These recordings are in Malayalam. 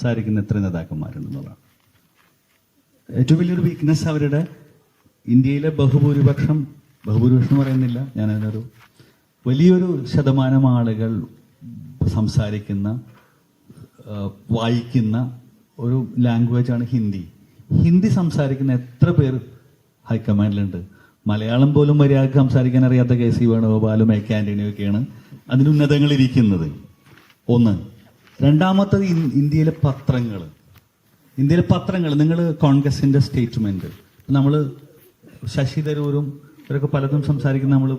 സംസാരിക്കുന്ന എത്ര നേതാക്കന്മാരുണ്ടെന്നുള്ളതാണ്. ഏറ്റവും വലിയൊരു വീക്ക്നെസ് അവരുടെ ഇന്ത്യയിലെ ബഹുഭൂരിപക്ഷം ബഹുഭൂരിപക്ഷം പറയുന്നില്ല ഞാനതിനൊരു വലിയൊരു ശതമാനം ആളുകൾ സംസാരിക്കുന്ന വായിക്കുന്ന ഒരു ലാംഗ്വേജാണ് ഹിന്ദി. ഹിന്ദി സംസാരിക്കുന്ന എത്ര പേർ ഹൈക്കമാൻഡിലുണ്ട്? മലയാളം പോലും മര്യാദയ്ക്ക് സംസാരിക്കാൻ അറിയാത്ത കെ സി വേണുഗോപാലും എ കെ അതിനുന്നതങ്ങളിരിക്കുന്നത്. ഒന്ന് രണ്ടാമത്തത് ഇന്ത്യയിലെ പത്രങ്ങൾ ഇന്ത്യയിലെ പത്രങ്ങൾ നിങ്ങൾ കോൺഗ്രസിന്റെ സ്റ്റേറ്റ്മെന്റ്. നമ്മൾ ശശി തരൂരും ഇവരൊക്കെ പലതും സംസാരിക്കുന്ന നമ്മൾ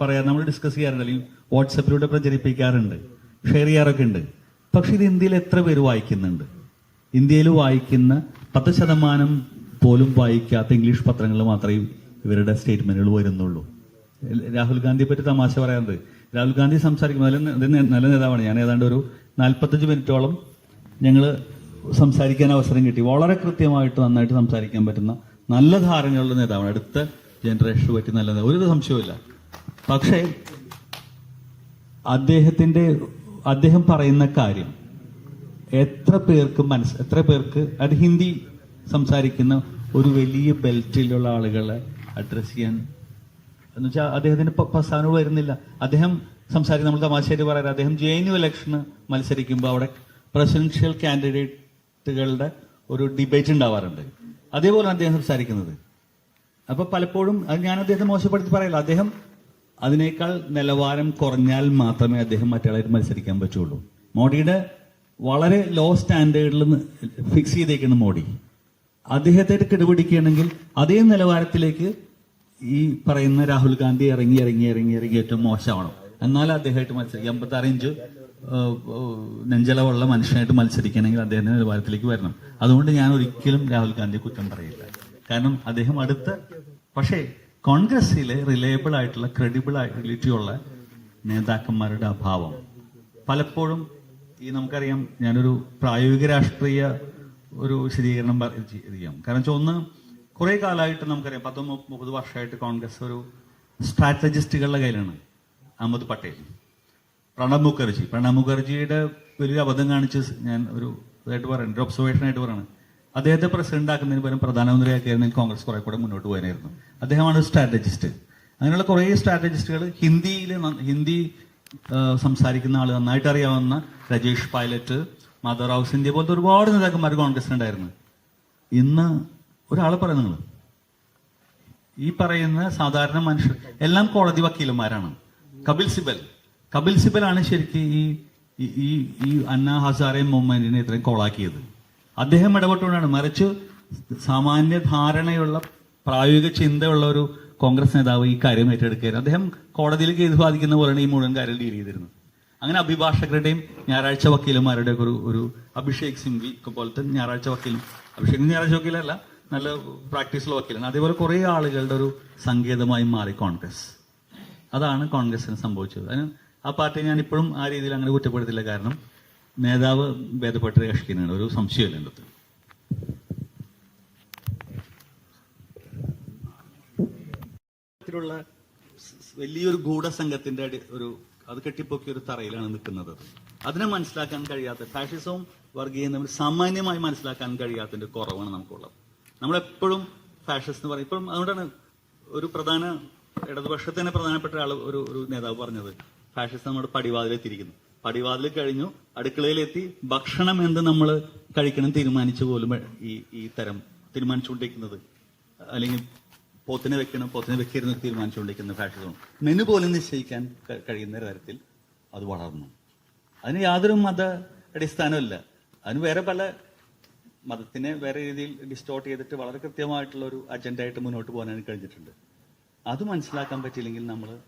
പറയാ നമ്മൾ ഡിസ്കസ് ചെയ്യാറുണ്ട്. അല്ലെങ്കിൽ വാട്സപ്പിലൂടെ പ്രചരിപ്പിക്കാറുണ്ട്. ഷെയർ ചെയ്യാറൊക്കെ ഉണ്ട്. പക്ഷെ ഇത് ഇന്ത്യയിൽ എത്ര പേര് വായിക്കുന്നുണ്ട്? ഇന്ത്യയിൽ വായിക്കുന്ന പത്ത് ശതമാനം പോലും വായിക്കാത്ത ഇംഗ്ലീഷ് പത്രങ്ങൾ മാത്രമേ ഇവരുടെ സ്റ്റേറ്റ്മെന്റുകൾ വരുന്നുള്ളൂ. രാഹുൽ ഗാന്ധിയെ പറ്റി തമാശ പറയാറുണ്ട് രാഹുൽ ഗാന്ധി സംസാരിക്കുമ്പോൾ നേ- നല്ല നേതാവാണ്. ഞാൻ ഏതാണ്ട് ഒരു നാൽപ്പത്തഞ്ച് മിനിറ്റോളം ഞങ്ങൾ സംസാരിക്കാൻ അവസരം കിട്ടി. വളരെ കൃത്യമായിട്ട് നന്നായിട്ട് സംസാരിക്കാൻ പറ്റുന്ന നല്ല ധാരണയുള്ള നേതാവാണ്. അടുത്ത ജനറേഷന് പറ്റി നല്ല. ഒരു സംശയവുമില്ല. പക്ഷേ അദ്ദേഹത്തിന്റെ അദ്ദേഹം പറയുന്ന കാര്യം എത്ര പേർക്ക് മനസ്സ് എത്ര പേർക്ക് അത് ഹിന്ദി സംസാരിക്കുന്ന ഒരു വലിയ ബെൽറ്റിലുള്ള ആളുകളെ അഡ്രസ്സ് ചെയ്യാൻ എന്ന് വെച്ചാൽ അദ്ദേഹത്തിന് പ- പ്രസ്ഥാനം വരുന്നില്ല. അദ്ദേഹം സംസാരിക്കുന്ന നമ്മൾ തമാശേരി പറയാറ്. അദ്ദേഹം ജെ എൻ യു ഇലക്ഷന് മത്സരിക്കുമ്പോൾ അവിടെ പ്രസിഡൻഷ്യൽ കാൻഡിഡേറ്റുകളുടെ ഒരു ഡിബേറ്റ് ഉണ്ടാവാറുണ്ട്. അതേപോലെ അദ്ദേഹം സംസാരിക്കുന്നത്. അപ്പൊ പലപ്പോഴും അത് ഞാൻ അദ്ദേഹത്തെ മോശപ്പെടുത്തി പറയില്ല. അദ്ദേഹം അതിനേക്കാൾ നിലവാരം കുറഞ്ഞാൽ മാത്രമേ അദ്ദേഹം മറ്റുള്ളവർ മത്സരിക്കാൻ പറ്റുള്ളൂ. മോഡിയുടെ വളരെ ലോ സ്റ്റാൻഡേർഡിൽ ഫിക്സ് ചെയ്തേക്കുന്നു മോഡി. അദ്ദേഹത്തെ കിടപിടിക്കുകയാണെങ്കിൽ അതേ നിലവാരത്തിലേക്ക് ഈ പറയുന്ന രാഹുൽ ഗാന്ധി ഇറങ്ങി ഇറങ്ങി ഇറങ്ങി ഇറങ്ങി ഏറ്റവും മോശമാണോ. എന്നാൽ അദ്ദേഹമായിട്ട് മത്സരിക്കും. അമ്പത്താറ് ഇഞ്ച് നെഞ്ചലവുള്ള മനുഷ്യനായിട്ട് മത്സരിക്കണമെങ്കിൽ അദ്ദേഹത്തിന്റെ നിലവാരത്തിലേക്ക് വരണം. അതുകൊണ്ട് ഞാൻ ഒരിക്കലും രാഹുൽ ഗാന്ധിയെ കുറ്റം പറയില്ല. കാരണം അദ്ദേഹം അടുത്ത പക്ഷേ കോൺഗ്രസിലെ റിലയബിൾ ആയിട്ടുള്ള ക്രെഡിബിൾ ആയിട്ടുള്ള നേതാക്കന്മാരുടെ അഭാവം. പലപ്പോഴും ഈ നമുക്കറിയാം ഞാനൊരു പ്രായോഗിക രാഷ്ട്രീയ ഒരു വിശദീകരണം പറയാം കാരണം വെച്ചാൽ ഒന്ന് കുറെ കാലമായിട്ട് നമുക്കറിയാം പത്ത് മുപ്പത് വർഷമായിട്ട് കോൺഗ്രസ് ഒരു സ്ട്രാറ്റജിസ്റ്റുകളുടെ കയ്യിലാണ് അഹമ്മദ് പട്ടേൽ. പ്രണബ് മുഖർജി. പ്രണബ് മുഖർജിയുടെ വലിയ അബദ്ധം കാണിച്ച് ഞാൻ ഒരു ഇതായിട്ട് പറയുന്നത് ഒരു ഒബ്സർവേഷൻ ആയിട്ട് പറയുന്നത് അദ്ദേഹത്തെ പ്രസിഡന്റ് ആക്കുന്നതിന് പകരം പ്രധാനമന്ത്രിയാക്കിയായിരുന്നെങ്കിൽ കോൺഗ്രസ് കുറെ കൂടെ മുന്നോട്ട് പോകാനായിരുന്നു. അദ്ദേഹമാണ് സ്ട്രാറ്റജിസ്റ്റ് അങ്ങനെയുള്ള കുറേ സ്ട്രാറ്റജിസ്റ്റുകൾ ഹിന്ദിയിൽ ഹിന്ദി സംസാരിക്കുന്ന ആൾ നന്നായിട്ട് അറിയാവുന്ന രജേഷ് പൈലറ്റ് മാധവറാവ് സിന്ധ്യ പോലത്തെ ഒരുപാട് നേതാക്കന്മാർ കോൺഗ്രസിനുണ്ടായിരുന്നു. ഇന്ന് ഒരാളെ പറയാം നിങ്ങൾ ഈ പറയുന്ന സാധാരണ മനുഷ്യർ എല്ലാം കോടതി വക്കീലന്മാരാണ്. കപിൽ സിബൽ. കപിൽ സിബലാണ് ശരിക്കും ഈ ഈ- ഈ അന്ന ഹസാറെ മൂവ്മെന്റിനെ ഇത്രയും കോളാക്കിയത്. അദ്ദേഹം ഇടപെട്ടുകൊണ്ടാണ്. മറിച്ച് സാമാന്യ ധാരണയുള്ള പ്രായോഗിക ചിന്തയുള്ള ഒരു കോൺഗ്രസ് നേതാവ് ഈ കാര്യം ഏറ്റെടുക്കുകയായിരുന്നു. അദ്ദേഹം കോടതിയിൽ കേസ് ബാധിക്കുന്ന പോലെയാണ് ഈ മുഴുവൻ കാര്യം ഡീൽ ചെയ്തിരുന്നത്. അങ്ങനെ അഭിഭാഷകരുടെയും ഞായറാഴ്ച വക്കീലന്മാരുടെ ഒരു ഒരു അഭിഷേക് സിംഗ്വി പോലത്തെ ഞായറാഴ്ച വക്കീലും അഭിഷേക് ഞായറാഴ്ച വക്കീലല്ല നല്ല പ്രാക്ടീസുള്ള വക്കീലാണ് അതേപോലെ കുറെ ആളുകളുടെ ഒരു സങ്കേതമായി മാറി കോൺഗ്രസ്. അതാണ് കോൺഗ്രസിന് സംഭവിച്ചത്. അതിന് ആ പാർട്ടി ഞാൻ ഇപ്പോഴും ആ രീതിയിൽ അങ്ങനെ കുറ്റപ്പെടുത്തില്ല. കാരണം നേതാവ് ഭേദപ്പെട്ട കക്ഷിക്കാനാണ് ഒരു സംശയമില്ല എന്റെ അടുത്ത് വലിയൊരു ഗൂഢസംഘത്തിന്റെ ഒരു അത് കെട്ടിപ്പൊക്കിയ ഒരു തറയിലാണ് നിൽക്കുന്നത്. അതിനെ മനസ്സിലാക്കാൻ കഴിയാത്ത ഫാഷിസവും വർഗീയവും തമ്മിൽ സാമാന്യമായി മനസ്സിലാക്കാൻ കഴിയാത്തതിന്റെ കുറവാണ് നമുക്കുള്ളത്. നമ്മളെപ്പോഴും ഫാഷിസ്റ്റ് എന്ന് പറയും. ഇപ്പോഴും അതുകൊണ്ടാണ് ഒരു പ്രധാന ഇടതുപക്ഷത്തിന് പ്രധാനപ്പെട്ട ആൾ ഒരു ഒരു നേതാവ് പറഞ്ഞത്. ഫാഷിസ്റ്റ് നമ്മുടെ പടിവാതിലെത്തിയിരിക്കുന്നു പടിവാതിൽ കഴിഞ്ഞു അടുക്കളയിലെത്തി ഭക്ഷണം എന്ത് നമ്മൾ കഴിക്കണം തീരുമാനിച്ചു പോലും ഈ ഈ തരം തീരുമാനിച്ചുകൊണ്ടിരിക്കുന്നത്. അല്ലെങ്കിൽ പോത്തിനെ വെക്കണം പോത്തിനെ വെക്കരുന്ന് തീരുമാനിച്ചുകൊണ്ടിരിക്കുന്ന ഫാഷിസം മെനു പോലും നിശ്ചയിക്കാൻ കഴിയുന്ന തരത്തിൽ അത് വളർന്നു. അതിന് യാതൊരു മത അടിസ്ഥാനമല്ല അതിന് വേറെ പല മതത്തിനെ വേറെ രീതിയിൽ ഡിസ്റ്റോർട്ട് ചെയ്തിട്ട് വളരെ കൃത്യമായിട്ടുള്ള ഒരു അജണ്ട ആയിട്ട് മുന്നോട്ട് പോകാനാണ് കഴിഞ്ഞിട്ടുണ്ട്. അത് മനസ്സിലാക്കാൻ പറ്റിയില്ലെങ്കിൽ നമ്മൾ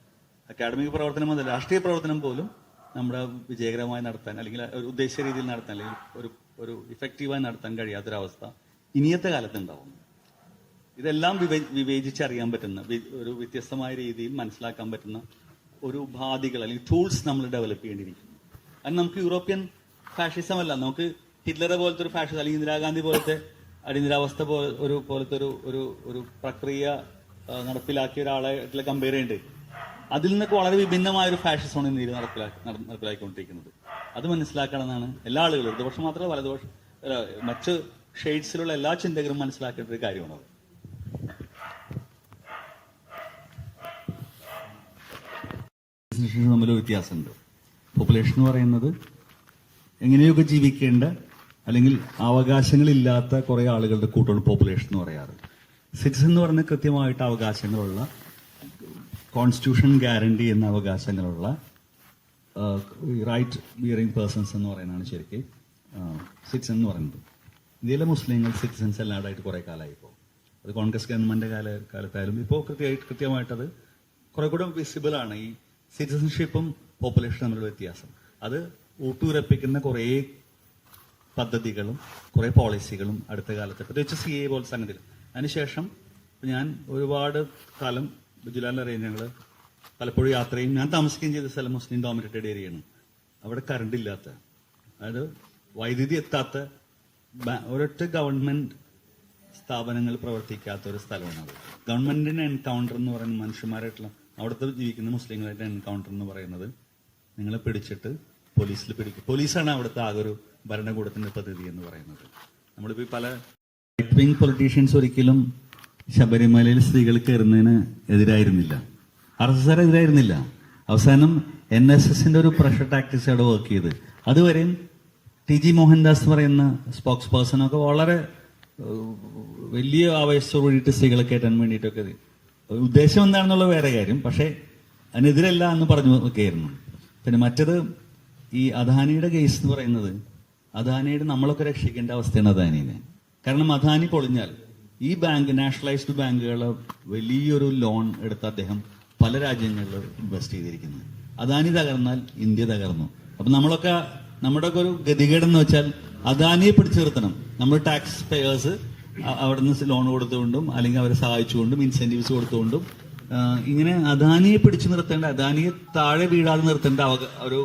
അക്കാഡമിക് പ്രവർത്തനം അതല്ല രാഷ്ട്രീയ പ്രവർത്തനം പോലും നമ്മുടെ വിജയകരമായി നടത്താൻ അല്ലെങ്കിൽ ഒരു ഉദ്ദേശിച്ച രീതിയിൽ നടത്താൻ അല്ലെങ്കിൽ ഒരു ഒരു ഇഫക്റ്റീവായി നടത്താൻ കഴിയാത്തൊരവസ്ഥ ഇനിയത്തെ കാലത്ത് ഉണ്ടാവും ഇതെല്ലാം വിവേ- വിവേചിച്ചറിയാൻ പറ്റുന്ന ഒരു വ്യത്യസ്തമായ രീതിയിൽ മനസ്സിലാക്കാൻ പറ്റുന്ന ഒരു ഉപാധികൾ അല്ലെങ്കിൽ ടൂൾസ് നമ്മൾ ഡെവലപ്പ് ചെയ്യേണ്ടിയിരിക്കുന്നു. അത് നമുക്ക് യൂറോപ്യൻ ഫാഷിസം അല്ല നമുക്ക് ഹിറ്റ്ലറെ പോലത്തെ ഒരു ഫാഷൻ അല്ലെങ്കിൽ ഇന്ദിരാഗാന്ധി പോലത്തെ അടിയന്തരാവസ്ഥ പോ ഒരു പോലത്തെ ഒരു ഒരു ഒരു പ്രക്രിയ നടപ്പിലാക്കിയ ഒരാളെ കമ്പയർ ചെയ്യുന്നുണ്ട് അതിൽ നിന്നൊക്കെ വളരെ വിഭിന്നമായ ഒരു ഫാഷിസമാണ് ഇന്ത്യയിൽ നടപ്പിലാക്കി നട- നടപ്പിലാക്കിക്കൊണ്ടിരിക്കുന്നത്. അത് മനസ്സിലാക്കണമെന്നാണ് എല്ലാ ആളുകളും ഇടതുപക്ഷം മാത്രമല്ല വലതുപക്ഷം മറ്റ് ഷെയ്ഡ്സിലുള്ള എല്ലാ ചിന്തകരും മനസ്സിലാക്കേണ്ട ഒരു കാര്യമാണ് അത്. തമ്മിൽ വ്യത്യാസമുണ്ട്. പോപ്പുലേഷൻ എന്ന് പറയുന്നത് എങ്ങനെയൊക്കെ ജീവിക്കേണ്ട അല്ലെങ്കിൽ അവകാശങ്ങളില്ലാത്ത കുറേ ആളുകളുടെ കൂട്ടമാണ് പോപ്പുലേഷൻ എന്ന് പറയാറ്. സിറ്റിസൺ എന്ന് പറഞ്ഞ കൃത്യമായിട്ട് അവകാശങ്ങളുള്ള കോൺസ്റ്റിറ്റ്യൂഷൻ ഗ്യാരണ്ടി എന്ന അവകാശങ്ങളുള്ള റൈറ്റ് ബിയറിംഗ് പേഴ്സൺസ് എന്ന് പറയുന്നതാണ് ശരിക്കും സിറ്റിസൺ എന്ന് പറയുന്നത്. ഇന്ത്യയിലെ മുസ്ലിങ്ങൾ സിറ്റിസൺസ് അല്ലാണ്ടായിട്ട് കുറേ കാലമായി ഇപ്പോൾ. അത് കോൺഗ്രസ് ഗവൺമെന്റ് കാല കാലത്തായാലും ഇപ്പോൾ കൃത്യമായിട്ട് അത് കുറെ കൂടെ വിസിബിൾ ആണ് ഈ സിറ്റിസൺഷിപ്പും പോപ്പുലേഷനും തമ്മിലുള്ള വ്യത്യാസം. അത് ഊട്ടുരപ്പിക്കുന്ന കുറേ പദ്ധതികളും കുറേ പോളിസികളും അടുത്ത കാലത്ത്. പ്രത്യേകിച്ച് സി എ പോലെ സംഗതികൾ അതിനുശേഷം ഞാൻ ഒരുപാട് കാലം അറിയാം ഞങ്ങൾ പലപ്പോഴും യാത്രയും ഞാൻ താമസിക്കുകയും ചെയ്ത സ്ഥലം മുസ്ലിം ഡോമിനേറ്റഡ് ഏരിയയാണ് അവിടെ കറണ്ട് ഇല്ലാത്ത അതായത് വൈദ്യുതി എത്താത്ത ഒരൊറ്റ ഗവൺമെന്റ് സ്ഥാപനങ്ങൾ പ്രവർത്തിക്കാത്ത ഒരു സ്ഥലമാണ് അത്. ഗവൺമെന്റിന്റെ എൻകൗണ്ടർ എന്ന് പറയുന്ന മനുഷ്യന്മാരായിട്ടുള്ള അവിടുത്തെ ജീവിക്കുന്ന മുസ്ലിങ്ങളായിട്ട് എൻകൗണ്ടർ എന്ന് പറയുന്നത് നിങ്ങളെ പിടിച്ചിട്ട് പോലീസിൽ പിടിക്കും. പോലീസാണ് അവിടുത്തെ ആകെ ഒരു ഭരണകൂടത്തിന്റെ പദ്ധതി എന്ന് പറയുന്നത്. നമ്മളിപ്പോ പല റൈറ്റ് വിങ് പൊളിറ്റീഷ്യൻസ് ഒരിക്കലും ശബരിമലയിൽ സ്ത്രീകൾ കയറുന്നതിന് എതിരായിരുന്നില്ല. ആർ എസ് എസ് എതിരായിരുന്നില്ല. അവസാനം എൻ എസ് എസിന്റെ ഒരു പ്രഷർ ടാക്ടിക്സ് അവിടെ വർക്ക് ചെയ്ത് അതുവരെയും ടി ജി മോഹൻദാസ് എന്ന് പറയുന്ന സ്പോക്സ് പേഴ്സണൊക്കെ വളരെ വലിയ ആവേശത്തോട് കൂടിയിട്ട് സ്ത്രീകളെ കയറ്റാൻ വേണ്ടിയിട്ടൊക്കെ ഉദ്ദേശം എന്താണെന്നുള്ള വേറെ കാര്യം. പക്ഷേ അതിനെതിരല്ല എന്ന് പറഞ്ഞു ഒക്കെയായിരുന്നു പിന്നെ മറ്റത് ഈ അദാനിയുടെ കേസ് എന്ന് പറയുന്നത് അദാനിയുടെ നമ്മളൊക്കെ രക്ഷിക്കേണ്ട അവസ്ഥയാണ് അദാനിനെ. കാരണം അദാനി പൊളിഞ്ഞാൽ ഈ ബാങ്ക് നാഷണലൈസ്ഡ് ബാങ്കുകളെ വലിയൊരു ലോൺ എടുത്ത അദ്ദേഹം പല രാജ്യങ്ങളിൽ ഇൻവെസ്റ്റ് ചെയ്തിരിക്കുന്നത് അദാനി തകർന്നാൽ ഇന്ത്യ തകർന്നു. അപ്പൊ നമ്മളൊക്കെ നമ്മുടെ ഒക്കെ ഒരു ഗതികേടെന്ന് വെച്ചാൽ അദാനിയെ പിടിച്ചു നിർത്തണം നമ്മൾ ടാക്സ് പേയേഴ്സ് അവിടെ നിന്ന് ലോൺ കൊടുത്തുകൊണ്ടും അല്ലെങ്കിൽ അവരെ സഹായിച്ചുകൊണ്ടും ഇൻസെന്റീവ്സ് കൊടുത്തുകൊണ്ടും ഇങ്ങനെ അദാനിയെ പിടിച്ചു നിർത്തേണ്ട അദാനിയെ താഴെ വീഴാതെ നിർത്തേണ്ട ഒരു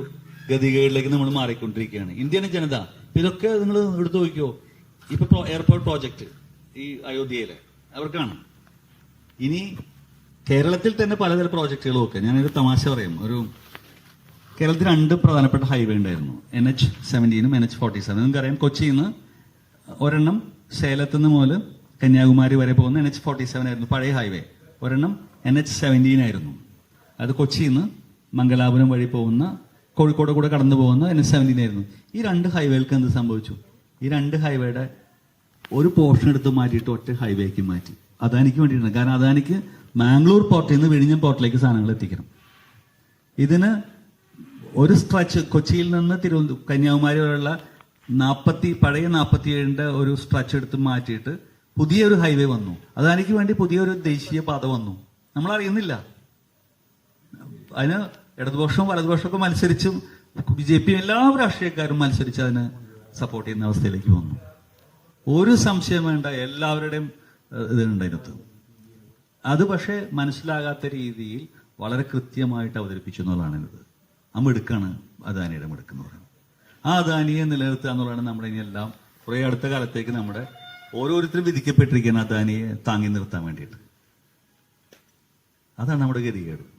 ഗതികേടിലേക്ക് നമ്മൾ മാറിക്കൊണ്ടിരിക്കുകയാണ്. ഇന്ത്യൻ ജനത ഇതൊക്കെ നിങ്ങൾ എടുത്തു നോക്കിയോ ഇപ്പൊ എയർപോർട്ട് പ്രോജക്റ്റ് ഈ അയോധ്യയിലെ അവർക്കാണ്. ഇനി കേരളത്തിൽ തന്നെ പലതരം പ്രോജക്റ്റുകളും ഒക്കെ ഞാനൊരു തമാശ പറയും. ഒരു കേരളത്തിൽ രണ്ട് പ്രധാനപ്പെട്ട ഹൈവേ ഉണ്ടായിരുന്നു. എൻ എച്ച് സെവന്റീനും എൻ എച്ച് ഫോർട്ടി സെവൻ നിങ്ങൾക്കറിയാം കൊച്ചിയിൽ നിന്ന് ഒരെണ്ണം സേലത്ത് നിന്ന് മുതൽ കന്യാകുമാരി വരെ പോകുന്ന എൻ എച്ച് ഫോർട്ടി സെവൻ ആയിരുന്നു പഴയ ഹൈവേ. ഒരെണ്ണം എൻ എച്ച് സെവന്റീൻ ആയിരുന്നു. അത് കൊച്ചിയിൽ നിന്ന് മംഗലാപുരം വഴി പോകുന്ന കോഴിക്കോട് കൂടെ കടന്നു പോകുന്ന എൻ എസ് സെവന്റീൻ ആയിരുന്നു ഈ രണ്ട് ഹൈവേകൾക്ക് എന്ത് സംഭവിച്ചു? ഈ രണ്ട് ഹൈവേയുടെ ഒരു പോർഷൻ എടുത്ത് മാറ്റിയിട്ട് ഒറ്റ ഹൈവേക്ക് മാറ്റി. അദാനിക്ക് വേണ്ടിയിട്ടാണ് കാരണം അദാനിക്ക് മാംഗ്ലൂർ പോർട്ടിൽ നിന്ന് വിഴിഞ്ഞം പോർട്ടിലേക്ക് സാധനങ്ങൾ എത്തിക്കണം. ഇതിന് ഒരു സ്ട്രെച്ച് കൊച്ചിയിൽ നിന്ന് തിരുവനന്തപുരം കന്യാകുമാരി വരെയുള്ള നാൽപ്പത്തി പഴയ നാൽപ്പത്തി ഏഴിന്റെ ഒരു സ്ട്രെച്ച് എടുത്ത് മാറ്റിയിട്ട് പുതിയൊരു ഹൈവേ വന്നു. അദാനിക്ക് വേണ്ടി പുതിയൊരു ദേശീയ പാത വന്നു. നമ്മൾ അറിയുന്നില്ല അതിന് ഇടതുപക്ഷവും വലതുപക്ഷമൊക്കെ മത്സരിച്ചും ബി ജെ പി എല്ലാ രാഷ്ട്രീയക്കാരും മത്സരിച്ച് അതിന് സപ്പോർട്ട് ചെയ്യുന്ന അവസ്ഥയിലേക്ക് വന്നു. ഒരു സംശയം വേണ്ട എല്ലാവരുടെയും ഇതുണ്ട് അതിനകത്ത് അത് പക്ഷേ മനസ്സിലാകാത്ത രീതിയിൽ വളരെ കൃത്യമായിട്ട് അവതരിപ്പിച്ചു എന്നുള്ളതാണ് ഇത്. ആ മിടുക്കാണ് അദാനിയുടെ മെടുക്കെന്ന് പറയുന്നത്. ആ അദാനിയെ നിലനിർത്തുക എന്നുള്ളതാണ് നമ്മുടെ ഇനി എല്ലാം കുറെ അടുത്ത കാലത്തേക്ക് നമ്മുടെ ഓരോരുത്തരും വിധിക്കപ്പെട്ടിരിക്കുന്ന അദാനിയെ താങ്ങി നിർത്താൻ വേണ്ടിയിട്ട്. അതാണ് നമ്മുടെ ഗതികേട്.